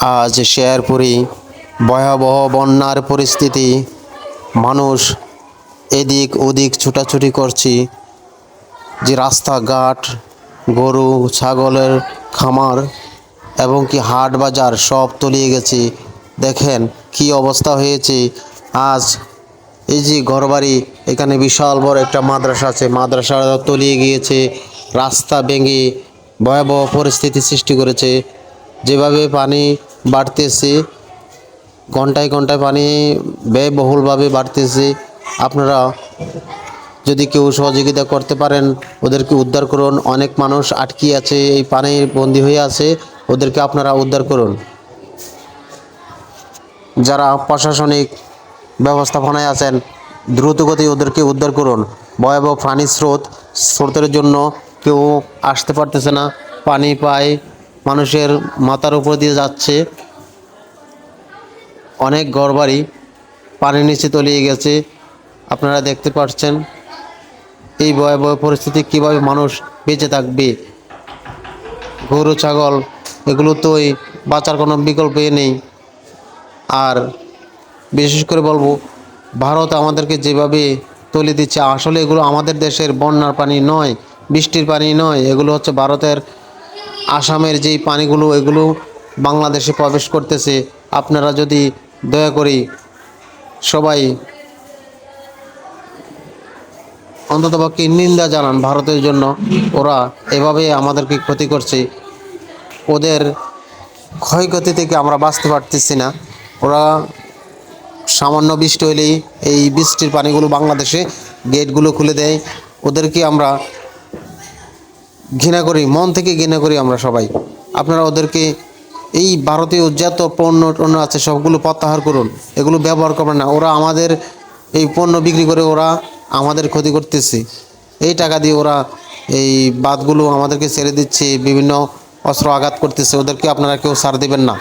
আজ শেয়ারপুরি ভয়াবহ বন্যার পরিস্থিতি। মানুষ এদিক ওদিক ছুটাছুটি করছি। যে রাস্তাঘাট, গরু, ছাগলের খামার এবং কি হাট বাজার সব তলিয়ে গেছে। দেখেন কি অবস্থা হয়েছে। আজ এই যে ঘরবাড়ি, এখানে বিশাল বড় একটা মাদ্রাসা আছে। মাদ্রাসা তলিয়ে গিয়েছে। রাস্তা ভেঙে ভয়াবহ পরিস্থিতি সৃষ্টি করেছে। যেভাবে পানি বাড়তেছে, ঘন্টায় ঘন্টায় পানি ব্যয়বহুলভাবে বাড়তেছে, আপনারা যদি কেউ সহযোগিতা করতে পারেন, ওদেরকে উদ্ধার করুন। অনেক মানুষ আটকে আছে, এই পানি বন্দি হয়ে আছে, ওদেরকে আপনারা উদ্ধার করুন। যারা প্রশাসনিক ব্যবস্থাপনায় আছেন দ্রুতগতি ওদেরকে উদ্ধার করুন। ভয়াবহ পানির স্রোত, স্রোতের জন্য কেউ আসতে পারতেছে না, পানি পায় মানুষের মাথার উপর দিয়ে যাচ্ছে। অনেক ঘরবাড়ি পানির নিচে তলিয়ে গেছে। আপনারা দেখতে পাচ্ছেন এই ভয়াবহ পরিস্থিতি কীভাবে মানুষ বেঁচে থাকবে। গরু, ছাগল, এগুলো তো ওই বাঁচার কোনো বিকল্প নেই। আর বিশেষ করে বলব, ভারত আমাদেরকে যেভাবে তলি দিচ্ছে, আসলে এগুলো আমাদের দেশের বন্যার পানি নয়, বৃষ্টির পানি নয়, এগুলো হচ্ছে ভারতের আসামের যেই পানিগুলো, এগুলো বাংলাদেশে প্রবেশ করতেছে, আপনারা যদি দয়া করে সবাই অন্ততপক্ষে নিন্দা জানান ভারতের জন্য। ওরা এভাবে আমাদেরকে ক্ষতি করছে। ওদের ক্ষয়ক্ষতি থেকে আমরা বাঁচতে পারতেছি না। ওরা সামান্য বৃষ্টি হলেই এই বৃষ্টির পানিগুলো বাংলাদেশে গেটগুলো খুলে দেয়। ওদেরকে আমরা ঘৃণা করি, মন থেকে ঘৃণা করি আমরা সবাই। আপনারা ওদেরকে এই ভারতীয় যত পণ্য টণ্য আছে, সবগুলো প্রত্যাহার করুন। এগুলো ব্যবহার করবেন না। ওরা আমাদের এই পণ্য বিক্রি করে ওরা আমাদের ক্ষতি করতেছে। এই টাকা দিয়ে ওরা এই বাদগুলো আমাদেরকে ছেড়ে দিচ্ছে, বিভিন্ন অস্ত্র আঘাত করতেছে। ওদেরকে আপনারা কেউ সার দেবেন না।